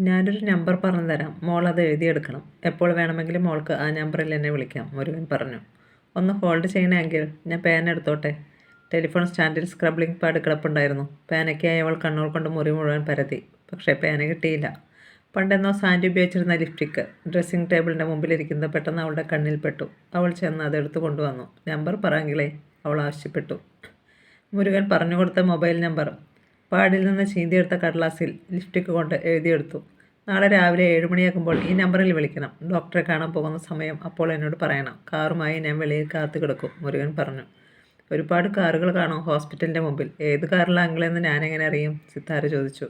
ഞാനൊരു നമ്പർ പറഞ്ഞു തരാം മോൾ അത് എഴുതിയെടുക്കണം. എപ്പോൾ വേണമെങ്കിലും മോൾക്ക് ആ നമ്പറിൽ എന്നെ വിളിക്കാം. മുരുകൻ പറഞ്ഞു. ഒന്ന് ഹോൾഡ് ചെയ്യണമെങ്കിൽ ഞാൻ പേന എടുത്തോട്ടെ? ടെലിഫോൺ സ്റ്റാൻഡിൽ സ്ക്രബ്ലിംഗ് പാഡ് കിടപ്പുണ്ടായിരുന്നു. പേനയ്ക്കായി അവൾ കണ്ണുകൾ കൊണ്ട് മുറി മുഴുവൻ പരതി പക്ഷേ പേന കിട്ടിയില്ല. പണ്ടെന്നോ സാൻഡ് ഉപയോഗിച്ചിരുന്ന ലിപ്സ്റ്റിക്ക് ഡ്രസ്സിംഗ് ടേബിളിന്റെ മുമ്പിലിരിക്കുന്നത് പെട്ടെന്ന് അവളുടെ കണ്ണിൽപ്പെട്ടു അവൾ ചെന്ന് അത് എടുത്തു കൊണ്ടുവന്നു. നമ്പർ പറയെങ്കിലേ അവൾ ആവശ്യപ്പെട്ടു. മുരുകൻ പറഞ്ഞു കൊടുത്ത മൊബൈൽ നമ്പർ. പാടിൽ നിന്ന് ചീന്തിയെടുത്ത കടലാസിൽ ലിഫ്റ്റിക്ക് കൊണ്ട് എഴുതിയെടുത്തു. നാളെ രാവിലെ ഏഴ് മണിയാകുമ്പോൾ ഈ നമ്പറിൽ വിളിക്കണം. ഡോക്ടറെ കാണാൻ പോകുന്ന സമയം അപ്പോൾ എന്നോട് പറയണം. കാറുമായി ഞാൻ വെളിയിൽ കാത്തു കിടക്കും മുരുകൻ പറഞ്ഞു. ഒരുപാട് കാറുകൾ കാണും? ഹോസ്പിറ്റലിന്റെ മുമ്പിൽ. ഏത് കാറിലാങ്കിളെന്ന് ഞാനെങ്ങനെ അറിയും? സിത്താര ചോദിച്ചു.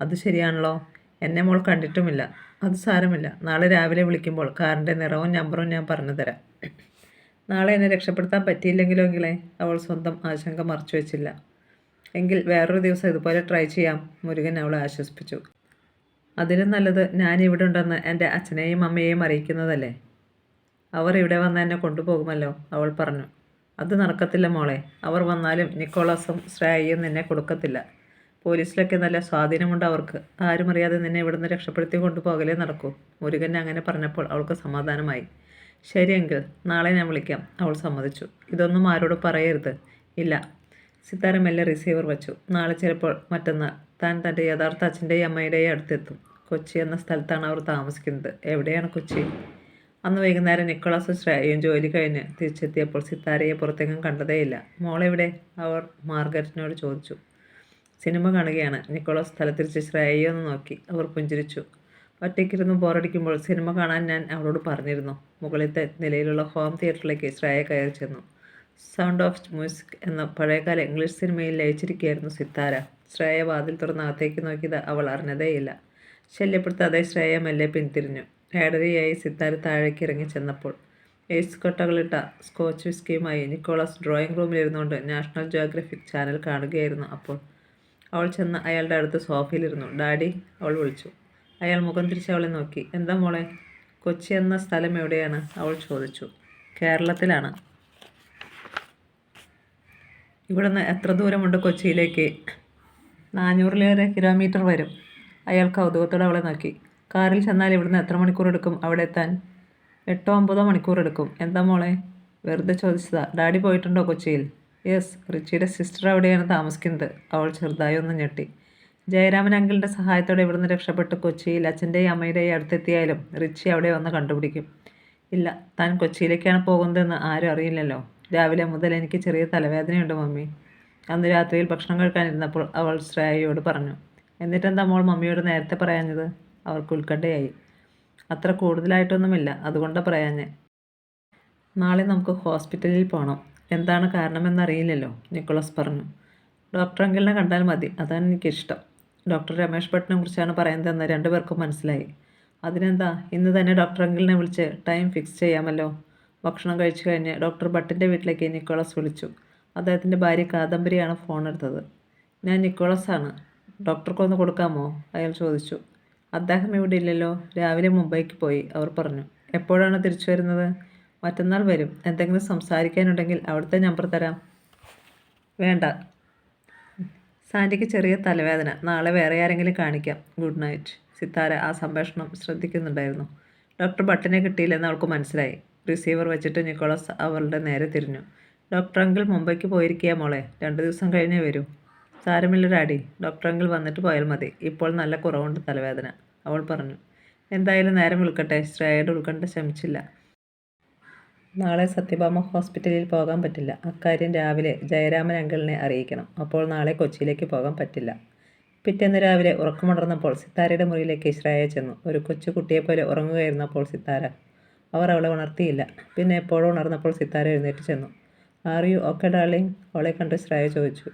അത് ശരിയാണല്ലോ. എന്നെ മോൾ കണ്ടിട്ടുമില്ല. അത് സാരമില്ല. നാളെ രാവിലെ വിളിക്കുമ്പോൾ കാറിന്റെ നിറവും നമ്പറും ഞാൻ പറഞ്ഞു തരാം. നാളെ എന്നെ രക്ഷപ്പെടുത്താൻ പറ്റിയില്ലെങ്കിലോ എങ്കിലേ അവൾ സ്വന്തം ആശങ്ക മറച്ചു വെച്ചില്ല. എങ്കിൽ വേറൊരു ദിവസം ഇതുപോലെ ട്രൈ ചെയ്യാം. മുരുകൻ അവളെ ആശ്വസിപ്പിച്ചു. അതിലും നല്ലത് ഞാൻ ഇവിടെ ഉണ്ടെന്ന് എന്റെ അച്ഛനെയും അമ്മയെയും അറിയിക്കുന്നതല്ലേ? അവർ ഇവിടെ വന്ന് എന്നെ കൊണ്ടുപോകുമല്ലോ അവൾ പറഞ്ഞു. അത് നടക്കത്തില്ല മോളെ അവർ വന്നാലും നിക്കോളസും ശ്രേയയും നിന്നെ കൊടുക്കത്തില്ല. പോലീസിലൊക്കെ നല്ല സ്വാധീനമുണ്ട് അവർക്ക്. ആരും അറിയാതെ നിന്നെ ഇവിടുന്ന് രക്ഷപ്പെടുത്തി കൊണ്ടുപോകലേ നടക്കൂ. മുരുകൻ അങ്ങനെ പറഞ്ഞപ്പോൾ അവൾക്ക് സമാധാനമായി. ശരിയെങ്കിൽ നാളെ ഞാൻ വിളിക്കാം അവൾ സമ്മതിച്ചു. ഇതൊന്നും ആരോടും പറയരുത്. ഇല്ല സിത്താര മെല്ലെ റിസീവർ വച്ചു. നാളെ ചിലപ്പോൾ മറ്റന്നാൾ. താൻ തന്റെ യഥാർത്ഥ അച്ഛന്റെയും അമ്മയുടെയും അടുത്തെത്തും. കൊച്ചി എന്ന സ്ഥലത്താണ് അവർ താമസിക്കുന്നത്. എവിടെയാണ് കൊച്ചി? അന്ന് വൈകുന്നേരം നിക്കോളാസ് ശ്രേയയും ജോലി കഴിഞ്ഞ് തിരിച്ചെത്തിയപ്പോൾ സിത്താരയെ പുറത്തേക്കും കണ്ടതേയില്ല. മോളെവിടെ? അവർ മാർഗരറ്റിനോട് ചോദിച്ചു. സിനിമ കാണുകയാണ്. നിക്കോളാസ് സ്ഥലത്തിരിച്ച് ശ്രേയയെ ഒന്ന് നോക്കി. അവർ പുഞ്ചിരിച്ചു. ഒറ്റയ്ക്കിരുന്ന് ബോറടിക്കുമ്പോൾ സിനിമ കാണാൻ ഞാൻ അവളോട് പറഞ്ഞിരുന്നു. മുകളിലത്തെ നിലയിലുള്ള ഹോം തിയേറ്ററിലേക്ക് ശ്രേയ കയറി ചെന്നു. സൗണ്ട് ഓഫ് മ്യൂസിക് എന്ന പഴയകാല ഇംഗ്ലീഷ് സിനിമയിൽ ലയിച്ചിരിക്കുകയായിരുന്നു സിത്താര. ശ്രേയ വാതിൽ തുറന്ന് അകത്തേക്ക് നോക്കിയത് അവൾ അറിഞ്ഞതേയില്ല. ശല്യപ്പെടുത്താതെ ശ്രേയ മെല്ലെ പിന്തിരിഞ്ഞു. ഏഴരയായി സിത്താര താഴേക്ക് ഇറങ്ങി ചെന്നപ്പോൾ എയ്സ് കൊട്ടകളിട്ട സ്കോച്ച് വിസ്കിയുമായി നിക്കോളാസ് ഡ്രോയിങ് റൂമിലിരുന്നുകൊണ്ട് നാഷണൽ ജിയോഗ്രഫിക് ചാനൽ കാണുകയായിരുന്നു അപ്പോൾ. അവൾ ചെന്ന് അയാളുടെ അടുത്ത് സോഫയിലിരുന്നു ഡാഡി അവൾ വിളിച്ചു. അയാൾ മുഖം തിരിച്ച് അവളെ നോക്കി. എന്താ മോളെ? കൊച്ചി എന്ന സ്ഥലം എവിടെയാണ്? അവൾ ചോദിച്ചു. കേരളത്തിലാണ്. ഇവിടുന്ന് എത്ര ദൂരമുണ്ട് കൊച്ചിയിലേക്ക്? നാനൂറിലേറെ കിലോമീറ്റർ വരും. അയാൾ കൗതുകത്തോടെ അവളെ നോക്കി. കാറിൽ ചെന്നാൽ ഇവിടുന്ന് എത്ര മണിക്കൂർ എടുക്കും അവിടെ എത്താൻ? എട്ടോ ഒമ്പതോ മണിക്കൂർ എടുക്കും. എന്താ മോളെ? വെറുതെ ചോദിച്ചതാ. ഡാഡി പോയിട്ടുണ്ടോ കൊച്ചിയിൽ? യെസ് റിച്ചിയുടെ സിസ്റ്റർ അവിടെയാണ് താമസിക്കുന്നത്. അവൾ ചെറുതായി ഒന്ന് ഞെട്ടി. ജയരാമൻ അങ്കിളിന്റെ സഹായത്തോടെ ഇവിടുന്ന് രക്ഷപ്പെട്ട് കൊച്ചിയിൽ അച്ഛന്റെയും അമ്മയുടെയും അടുത്തെത്തിയാലും റിച്ചി അവിടെ വന്ന് കണ്ടുപിടിക്കും. ഇല്ല താൻ കൊച്ചിയിലേക്കാണ് പോകുന്നതെന്ന് ആരും അറിയില്ലല്ലോ. രാവിലെ മുതൽ എനിക്ക് ചെറിയ തലവേദനയുണ്ട് മമ്മി. അന്ന് രാത്രിയിൽ ഭക്ഷണം കഴിക്കാനിരുന്നപ്പോൾ അവൾ ശ്രേയയോട് പറഞ്ഞു എന്നിട്ടെന്താ മോൾ മമ്മിയോട് നേരത്തെ പറയാഞ്ഞത്? അവർക്ക് ഉത്കണ്ഠയായി. അത്ര കൂടുതലായിട്ടൊന്നുമില്ല അതുകൊണ്ടാണ് പറയാഞ്ഞേ. നാളെ നമുക്ക് ഹോസ്പിറ്റലിൽ പോകണം എന്താണ് കാരണമെന്നറിയില്ലല്ലോ നിക്കോളസ് പറഞ്ഞു. ഡോക്ടർ അങ്കിളിനെ കണ്ടാൽ മതി അതാണ് എനിക്കിഷ്ടം. ഡോക്ടർ രമേഷ് ഭട്ടിനെ കുറിച്ചാണ് പറയുന്നതെന്ന് രണ്ടുപേർക്കും മനസ്സിലായി. അതിനെന്താ ഇന്ന് തന്നെ ഡോക്ടർ അങ്കിളിനെ വിളിച്ച് ടൈം ഫിക്സ് ചെയ്യാമല്ലോ? ഭക്ഷണം കഴിച്ചു കഴിഞ്ഞ് ഡോക്ടർ ഭട്ടിന്റെ വീട്ടിലേക്ക് നിക്കോളസ് വിളിച്ചു. അദ്ദേഹത്തിന്റെ ഭാര്യ കാദംബരിയാണ് ഫോൺ എടുത്തത്. ഞാൻ നിക്കോളസ് ആണ് ഡോക്ടർക്കൊന്ന് കൊടുക്കാമോ? അയാൾ ചോദിച്ചു. അദ്ദേഹം ഇവിടെ ഇല്ലല്ലോ. രാവിലെ മുംബൈക്ക് പോയി അവർ പറഞ്ഞു. എപ്പോഴാണ് തിരിച്ചു വരുന്നത്? മറ്റന്നാൾ വരും. എന്തെങ്കിലും സംസാരിക്കാനുണ്ടെങ്കിൽ അവിടുത്തെ നമ്പർ തരാം. വേണ്ട. സാൻഡിക്ക് ചെറിയ തലവേദന. നാളെ വേറെ ആരെങ്കിലും കാണിക്കാം. ഗുഡ് നൈറ്റ് സിത്താര ആ സംഭാഷണം ശ്രദ്ധിക്കുന്നുണ്ടായിരുന്നു. ഡോക്ടർ ബട്ടനെ കിട്ടിയില്ലെന്ന് അവൾക്ക് മനസ്സിലായി. റിസീവർ വെച്ചിട്ട് നിക്കോളസ് അവളുടെ നേരെ തിരിഞ്ഞു. ഡോക്ടർ അങ്കിൾ മുംബൈക്ക് പോയിരിക്കുക മോളെ. രണ്ട് ദിവസം കഴിഞ്ഞേ വരൂ. സാരമില്ല ഡാഡി. ഡോക്ടർ അങ്കിൾ വന്നിട്ട് പോയാൽ മതി. ഇപ്പോൾ നല്ല കുറവുണ്ട് തലവേദന. അവൾ പറഞ്ഞു. എന്തായാലും നേരം വിളിക്കട്ടെ. ശ്രേയയുടെ ഉൾക്കണ്ഠ ശ്രമിച്ചില്ല നാളെ സത്യഭാമ ഹോസ്പിറ്റലിൽ പോകാൻ പറ്റില്ല. അക്കാര്യം രാവിലെ ജയരാമൻ അങ്കിളിനെ അറിയിക്കണം. അപ്പോൾ നാളെ കൊച്ചിയിലേക്ക് പോകാൻ പറ്റില്ല. പിറ്റേന്ന് രാവിലെ ഉറക്കമുണർന്നപ്പോൾ സിത്താരയുടെ മുറിയിലേക്ക് ശ്രേയ ചെന്നു. ഒരു കൊച്ചു കുട്ടിയെപ്പോലെ ഉറങ്ങുകയായിരുന്നപ്പോൾ സിത്താര അവർ അവളെ ഉണർത്തിയില്ല. പിന്നെ എപ്പോഴോ ഉണർന്നപ്പോൾ സിത്താര എഴുന്നേറ്റ് ചെന്നു. ആർ യു ഓക്കെ ഡാർലിംഗ് അവളെ കണ്ട് ശ്രേയ ചോദിച്ചു.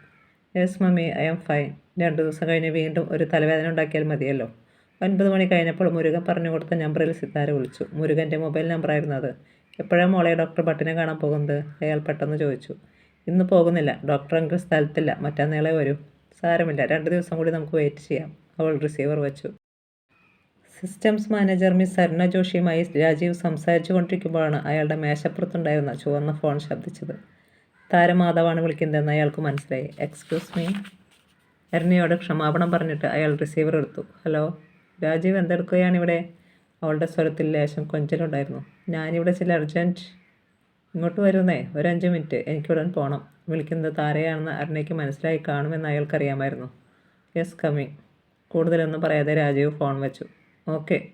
Yes mummy I am fine രണ്ട് ദിവസം കഴിഞ്ഞ് വീണ്ടും ഒരു തലവേദന ഉണ്ടാക്കിയാൽ മതിയല്ലോ. ഒൻപത് മണി കഴിഞ്ഞപ്പോൾ മുരുകൻ പറഞ്ഞു കൊടുത്ത നമ്പറിൽ സിത്താര വിളിച്ചു. മുരുകന്റെ മൊബൈൽ നമ്പറായിരുന്നു അത്. എപ്പോഴാണ് മോളെ ഡോക്ടർ ഭട്ടിനെ കാണാൻ പോകുന്നത്? അയാൾ പെട്ടെന്ന് ചോദിച്ചു. ഇന്ന് പോകുന്നില്ല. Doctor uncle സ്ഥലത്തില്ല. മറ്റന്നേളെ വരൂ. സാരമില്ല. രണ്ട് ദിവസം കൂടി നമുക്ക് വെയിറ്റ് ചെയ്യാം. അവൾ റിസീവർ വെച്ചു. സിസ്റ്റംസ് മാനേജർ മിസ് അരുണ ജോഷിയുമായി രാജീവ് സംസാരിച്ചു കൊണ്ടിരിക്കുമ്പോഴാണ് അയാളുടെ മേശപ്പുറത്തുണ്ടായിരുന്ന ചുവന്ന ഫോൺ ശബ്ദിച്ചത്. താരമാധവാണ് വിളിക്കുന്നതെന്ന് അയാൾക്ക് മനസ്സിലായി. എക്സ്ക്യൂസ് മീ അരുണയോട് ക്ഷമാപണം പറഞ്ഞിട്ട് അയാൾ റിസീവർ എടുത്തു. ഹലോ രാജീവ് എന്തെടുക്കുകയാണ് ഇവിടെ? അവളുടെ സ്വരത്തിൽ ലേശം കൊഞ്ചലുണ്ടായിരുന്നു. ഞാനിവിടെ ചില അർജന്റ് ഇങ്ങോട്ട് വരുന്നേ. ഒരു അഞ്ച് മിനിറ്റ്. എനിക്കുടൻ പോകണം വിളിക്കുന്നത് താരയാണെന്ന് അരുണയ്ക്ക് മനസ്സിലായി കാണുമെന്ന് അയാൾക്കറിയാമായിരുന്നു. യെസ് കമ്മിങ് കൂടുതലൊന്നും പറയാതെ രാജീവ് ഫോൺ വെച്ചു. Okay.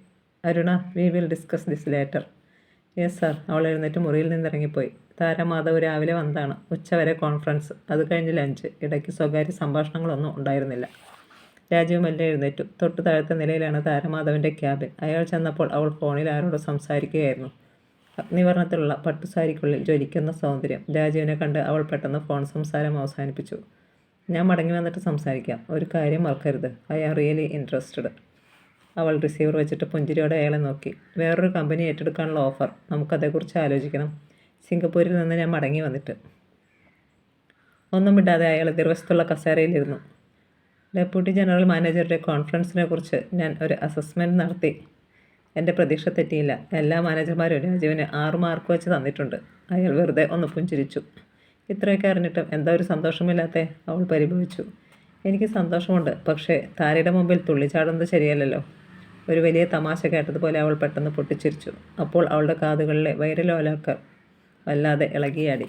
Aruna we will discuss this later yes sir അവൾ എഴുന്നേറ്റ് മുറിയിൽ നിന്ന് ഇറങ്ങിപ്പോയി താരമാധവ് രാവിലെ വന്നതാണ്. ഉച്ചവരെ കോൺഫറൻസ് അത് കഴിഞ്ഞ് ലഞ്ച് ഇടയ്ക്ക് സ്വകാര്യ സംഭാഷണങ്ങളൊന്നും ഉണ്ടായിരുന്നില്ല. രാജീവ് മെല്ലെ എഴുന്നേറ്റു. തൊട്ട് താഴത്തെ നിലയിലാണ് താരമാധവന്റെ ക്യാബിൻ. അയാൾ ചെന്നപ്പോൾ അവൾ ഫോണിൽ ആരോട് സംസാരിക്കുകയായിരുന്നു. അഗ്നിവർണത്തിലുള്ള പട്ടുസാരിക്കുള്ളിൽ ജ്വലിക്കുന്ന സൗന്ദര്യം. രാജീവിനെ കണ്ട് അവൾ പെട്ടെന്ന് ഫോൺ സംസാരം അവസാനിപ്പിച്ചു. ഞാൻ മടങ്ങി വന്നിട്ട് സംസാരിക്കാം. ഒരു കാര്യം മറക്കരുത്. ഐ ആം റിയലി ഇൻട്രസ്റ്റഡ് അവൾ റിസീവർ വെച്ചിട്ട് പുഞ്ചിരിയോടെ അയാളെ നോക്കി. വേറൊരു കമ്പനി ഏറ്റെടുക്കാനുള്ള ഓഫർ നമുക്കതേക്കുറിച്ച് ആലോചിക്കണം. സിംഗപ്പൂരിൽ നിന്ന് ഞാൻ മടങ്ങി വന്നിട്ട്. ഒന്നും വിടാതെ അയാൾ എതിർവശത്തുള്ള കസേരയിലിരുന്നു. ഡെപ്യൂട്ടി ജനറൽ മാനേജറുടെ കോൺഫറൻസിനെ കുറിച്ച് ഞാൻ ഒരു അസസ്മെന്റ് നടത്തി. എന്റെ പ്രതീക്ഷ തെറ്റിയില്ല. എല്ലാ മാനേജർമാരും രാജീവിന് ആറ് മാർക്ക് വെച്ച് തന്നിട്ടുണ്ട്. അയാൾ വെറുതെ ഒന്ന് പുഞ്ചിരിച്ചു. ഇത്രയൊക്കെ അറിഞ്ഞിട്ടും എന്താ ഒരു സന്തോഷമില്ലാത്ത? അവൾ പരിഭവിച്ചു. എനിക്ക് സന്തോഷമുണ്ട്. പക്ഷേ താരയുടെ മുമ്പിൽ തുള്ളിച്ചാടുന്നത് ശരിയല്ലല്ലോ. ഒരു വലിയ തമാശ കേട്ടതുപോലെ അവൾ പെട്ടെന്ന് പൊട്ടിച്ചിരിച്ചു. അപ്പോൾ അവളുടെ കാതുകളിലെ വൈരലോലൊക്കെ വല്ലാതെ ഇളകിയാടി.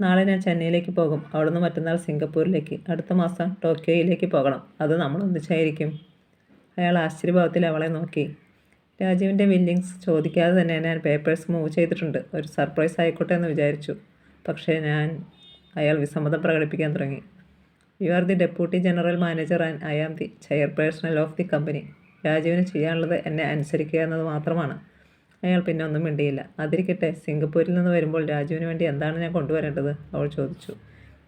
നാളെ ഞാൻ ചെന്നൈയിലേക്ക് പോകും. അവിടുന്ന് മറ്റന്നാൾ സിംഗപ്പൂരിലേക്ക്. അടുത്ത മാസം ടോക്കിയോയിലേക്ക് പോകണം. അത് നമ്മൾ ഒന്നിച്ചായിരിക്കും. അയാൾ ആശ്ചര്യഭാവത്തിൽ അവളെ നോക്കി. രാജീവിന്റെ വില്ലിങ്സ് ചോദിക്കാതെ തന്നെ ഞാൻ പേപ്പേഴ്സ് മൂവ് ചെയ്തിട്ടുണ്ട്. ഒരു സർപ്രൈസ് ആയിക്കോട്ടെ എന്ന് വിചാരിച്ചു. പക്ഷേ ഞാൻ അയാൾ വിസമ്മതം പ്രകടിപ്പിക്കാൻ തുടങ്ങി. You are the deputy general manager and I am the chairperson of the company. രാജീവിന് ചെയ്യാനുള്ളത് എന്നെ അനുസരിക്കുക എന്നത് മാത്രമാണ്. അയാൾ പിന്നെ ഒന്നും മിണ്ടിയില്ല. അതിരിക്കട്ടെ സിംഗപ്പൂരിൽ നിന്ന് വരുമ്പോൾ രാജുവിന് വേണ്ടി എന്താണ് ഞാൻ കൊണ്ടുവരേണ്ടത്? അവൾ ചോദിച്ചു.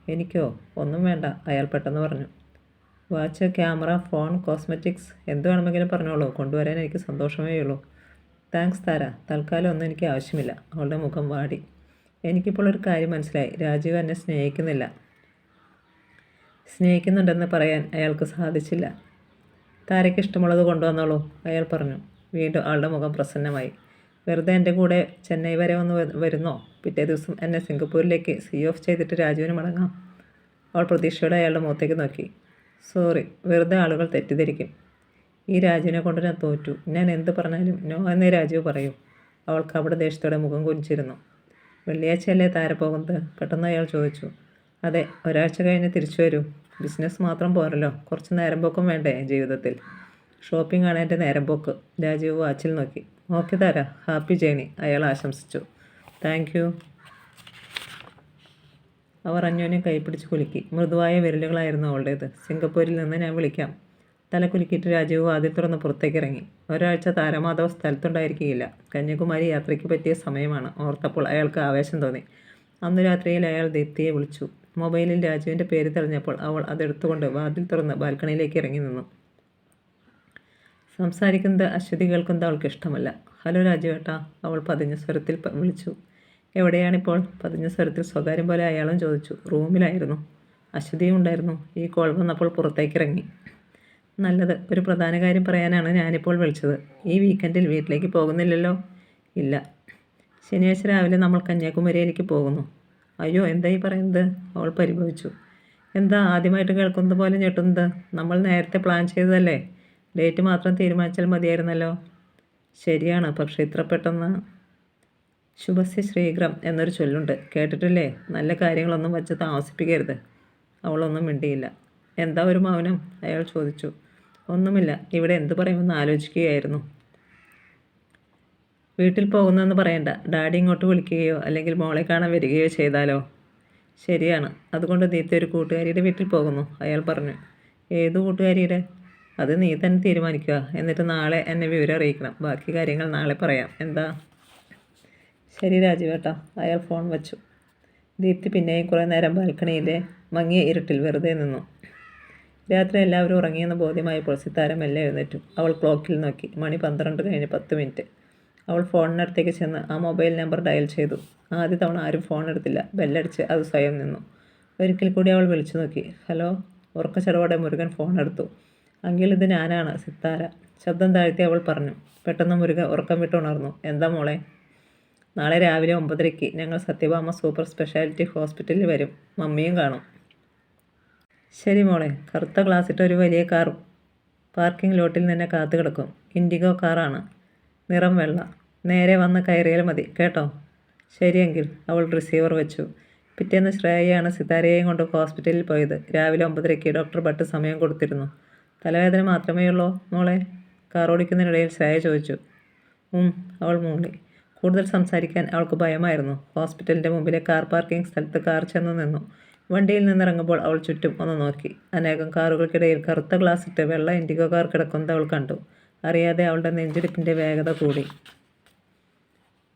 എനിക്കോ? ഒന്നും വേണ്ട അയാൾ പെട്ടെന്ന് പറഞ്ഞു. വാച്ച് ക്യാമറ ഫോൺ കോസ്മെറ്റിക്സ് എന്ത് വേണമെങ്കിലും പറഞ്ഞോളൂ. കൊണ്ടുവരാൻ എനിക്ക് സന്തോഷമേ ഉള്ളൂ. താങ്ക്സ് താര. തൽക്കാലം ഒന്നും എനിക്ക് ആവശ്യമില്ല. അവളുടെ മുഖം വാടി. എനിക്കിപ്പോൾ ഒരു കാര്യം മനസ്സിലായി. രാജീവ് എന്നെ സ്നേഹിക്കുന്നില്ല. സ്നേഹിക്കുന്നുണ്ടെന്ന് പറയാൻ അയാൾക്ക് സാധിച്ചില്ല. താരയ്ക്ക് ഇഷ്ടമുള്ളത് കൊണ്ടുവന്നോളൂ അയാൾ പറഞ്ഞു. വീണ്ടും ആളുടെ മുഖം പ്രസന്നമായി. വെറുതെ എന്റെ കൂടെ ചെന്നൈ വരെ ഒന്ന് വരുന്നോ? പിറ്റേ ദിവസം എന്നെ സിംഗപ്പൂരിലേക്ക് സി ഓഫ് ചെയ്തിട്ട് രാജുവിന് മടങ്ങാം. അവൾ പ്രതീക്ഷയോടെ അയാളുടെ മുഖത്തേക്ക് നോക്കി. സോറി വെറുതെ ആളുകൾ തെറ്റിദ്ധരിക്കും. ഈ രാജുവിനെ കൊണ്ട് ഞാൻ തോറ്റു. ഞാൻ എന്ത് പറഞ്ഞാലും നോ എന്നേ രാജു പറയൂ. അവൾക്ക് അവിടെ ദേഷ്യത്തോടെ മുഖം കുഞ്ചിരുന്നു വെള്ളിയാഴ്ചയല്ലേ താര പോകുന്നത് പെട്ടെന്ന് അയാൾ ചോദിച്ചു. അതെ ഒരാഴ്ച കഴിഞ്ഞ് തിരിച്ചു വരൂ. ബിസിനസ് മാത്രം പോരല്ലോ. കുറച്ച് നേരം പോക്കും വേണ്ടേ ജീവിതത്തിൽ? ഷോപ്പിംഗ് ആണ് എന്റെ നേരം പോക്ക് രാജീവ് വാച്ചിൽ നോക്കി. ഓക്കെ താര. Happy journey. അയാൾ ആശംസിച്ചു. Thank you. അവർ അന്യോന്യം കൈപ്പിടിച്ച് കുലുക്കി. മൃദുവായ വിരലുകളായിരുന്നു അവളുടേത്. സിംഗപ്പൂരിൽ നിന്ന് ഞാൻ വിളിക്കാം. തല കുലുക്കിയിട്ട് രാജീവ് ആദ്യം തുറന്ന് പുറത്തേക്ക് ഇറങ്ങി. ഒരാഴ്ച താരമാധവ് സ്ഥലത്തുണ്ടായിരിക്കുകയില്ല. കന്യാകുമാരി യാത്രയ്ക്ക് പറ്റിയ സമയമാണ്. ഓർത്തപ്പോൾ അയാൾക്ക് ആവേശം തോന്നി. അന്ന് രാത്രിയിൽ അയാൾ ദീപ്തിയെ വിളിച്ചു. മൊബൈലിൽ രാജുവിന്റെ പേര് തെളിഞ്ഞപ്പോൾ അവൾ അതെടുത്തുകൊണ്ട് വാതിൽ തുറന്ന് ബാൽക്കണിയിലേക്ക് ഇറങ്ങി നിന്നു. സംസാരിക്കുന്നത് അശ്വതി കേൾക്കുന്നത് അവൾക്ക് ഇഷ്ടമല്ല. ഹലോ രാജുവേട്ടാ അവൾ പതിഞ്ഞ സ്വരത്തിൽ വിളിച്ചു. എവിടെയാണിപ്പോൾ? പതിഞ്ഞ സ്വരത്തിൽ സ്വകാര്യം പോലെ അയാളും ചോദിച്ചു. റൂമിലായിരുന്നു. അശ്വതിയും ഉണ്ടായിരുന്നു. ഈ കോൾ വന്നപ്പോൾ പുറത്തേക്ക് ഇറങ്ങി. നല്ലത്. ഒരു പ്രധാന കാര്യം പറയാനാണ് ഞാനിപ്പോൾ വിളിച്ചത്. ഈ വീക്കെൻഡിൽ വീട്ടിലേക്ക് പോകുന്നില്ലല്ലോ? ഇല്ല. ശനിയാഴ്ച രാവിലെ നമ്മൾ കന്യാകുമാരിയിലേക്ക് പോകുന്നു. അയ്യോ എന്തായി പറയുന്നത്? അവൾ പരിഭവിച്ചു. എന്താ ആദ്യമായിട്ട് കേൾക്കുന്നത് പോലെ ഞെട്ടുന്നത്? നമ്മൾ നേരത്തെ പ്ലാൻ ചെയ്തതല്ലേ? ഡേറ്റ് മാത്രം തീരുമാനിച്ചാൽ മതിയായിരുന്നല്ലോ. ശരിയാണ് പക്ഷേ ഇത്ര പെട്ടെന്ന്. ശുഭസ്യ ശ്രീഗ്രം എന്നൊരു ചൊല്ലുണ്ട്. കേട്ടിട്ടില്ലേ? നല്ല കാര്യങ്ങളൊന്നും വച്ച് താമസിപ്പിക്കരുത്. അവളൊന്നും മിണ്ടിയില്ല. എന്താ ഒരു മൗനം? അയാൾ ചോദിച്ചു. ഒന്നുമില്ല. ഇവിടെ എന്തു പറയുമെന്ന് ആലോചിക്കുകയായിരുന്നു. വീട്ടിൽ പോകുന്നതെന്ന് പറയണ്ട. ഡാഡി ഇങ്ങോട്ട് വിളിക്കുകയോ അല്ലെങ്കിൽ മോളെ കാണാൻ വരികയോ ചെയ്താലോ? ശരിയാണ്. അതുകൊണ്ട് നീത്ത ഒരു കൂട്ടുകാരിയുടെ വീട്ടിൽ പോകുന്നു അയാൾ പറഞ്ഞു. ഏത് കൂട്ടുകാരിയുടെ? അത് നീ തന്നെ തീരുമാനിക്കുക. എന്നിട്ട് നാളെ എന്നെ വിവരം അറിയിക്കണം. ബാക്കി കാര്യങ്ങൾ നാളെ പറയാം. എന്താ? ശരി രാജീവേട്ടാ അയാൾ ഫോൺ വച്ചു. ദീപ്തി പിന്നെയും കുറേ നേരം ബാൽക്കണിയിലെ മങ്ങിയ ഇരുട്ടിൽ വെറുതെ നിന്നു. രാത്രി എല്ലാവരും ഉറങ്ങിയെന്ന് ബോധ്യമായപ്പോൾ സിത്താര മെല്ലെ എഴുന്നേറ്റു. അവൾ ക്ലോക്കിൽ നോക്കി. മണി പന്ത്രണ്ട് കഴിഞ്ഞ് പത്ത് മിനിറ്റ്. അവൾ ഫോണിനടുത്തേക്ക് ചെന്ന് ആ മൊബൈൽ നമ്പർ ഡയൽ ചെയ്തു. ആദ്യ തവണ ആരും ഫോൺ എടുത്തില്ല ബെല്ലടിച്ച് അത് സ്വയം നിന്നു. ഒരിക്കൽ കൂടി അവൾ വിളിച്ചു നോക്കി. ഹലോ ഉറക്കച്ചടവോടെ മുരുകൻ ഫോൺ എടുത്തു അങ്കിൽ ഇത് ഞാനാണ് സിത്താര. ശബ്ദം താഴ്ത്തി അവൾ പറഞ്ഞു. പെട്ടെന്ന് മുരുകൻ ഉറക്കം വിട്ടുണർന്നു എന്താ മോളെ? നാളെ രാവിലെ ഒമ്പതരയ്ക്ക് ഞങ്ങൾ സത്യഭാമ സൂപ്പർ സ്പെഷ്യാലിറ്റി ഹോസ്പിറ്റലിൽ വരും. മമ്മിയും കാണും. ശരി മോളെ കറുത്ത ഗ്ലാസ്സിട്ട് ഒരു വലിയ കാർ പാർക്കിംഗ് ലോട്ടിൽ നിന്നെ കാത്തു കിടക്കും ഇൻഡിഗോ കാറാണ്. നിറം വെള്ള. നേരെ വന്ന് കയറിയാൽ മതി. കേട്ടോ? ശരിയെങ്കിൽ അവൾ റിസീവർ വെച്ചു. പിറ്റേന്ന് ശ്രേയയാണ് സിതാരയെയും കൊണ്ട് ഹോസ്പിറ്റലിൽ പോയത്. രാവിലെ ഒമ്പതരയ്ക്ക് ഡോക്ടർ ഭട്ട് സമയം കൊടുത്തിരുന്നു. തലവേദന മാത്രമേ ഉള്ളോ മോളെ? കാർ ഓടിക്കുന്നതിനിടയിൽ ശ്രേയ ചോദിച്ചു. ഉം അവൾ മൂളി. കൂടുതൽ സംസാരിക്കാൻ അവൾക്ക് ഭയമായിരുന്നു. ഹോസ്പിറ്റലിന്റെ മുമ്പിലെ കാർ പാർക്കിംഗ് സ്ഥലത്ത് കാർ ചെന്ന് നിന്നു. വണ്ടിയിൽ നിന്നിറങ്ങുമ്പോൾ അവൾ ചുറ്റും ഒന്ന് നോക്കി. അനേകം കാറുകൾക്കിടയിൽ കറുത്ത ഗ്ലാസ് ഇട്ട് വെള്ള ഇൻഡിഗോ കാർ കിടക്കുന്നത് അവൾ കണ്ടു. അറിയാതെ അവളുടെ നെഞ്ചിടിപ്പിന്റെ വേഗത കൂടി.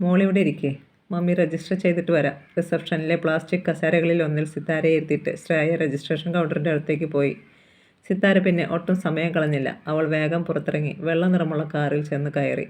മോളിവിടെ ഇരിക്കേ. മമ്മി രജിസ്റ്റർ ചെയ്തിട്ട് വരാം. റിസപ്ഷനിലെ പ്ലാസ്റ്റിക് കസേരകളിൽ ഒന്നിൽ സിത്താരയെ ഇരുത്തിയിട്ട് ശ്രേയ രജിസ്ട്രേഷൻ കൗണ്ടറിന്റെ അടുത്തേക്ക് പോയി. സിത്താര പിന്നെ ഒട്ടും സമയം കളഞ്ഞില്ല. അവൾ വേഗം പുറത്തിറങ്ങി. വെള്ള നിറമുള്ള കാറിൽ ചെന്ന് കയറി.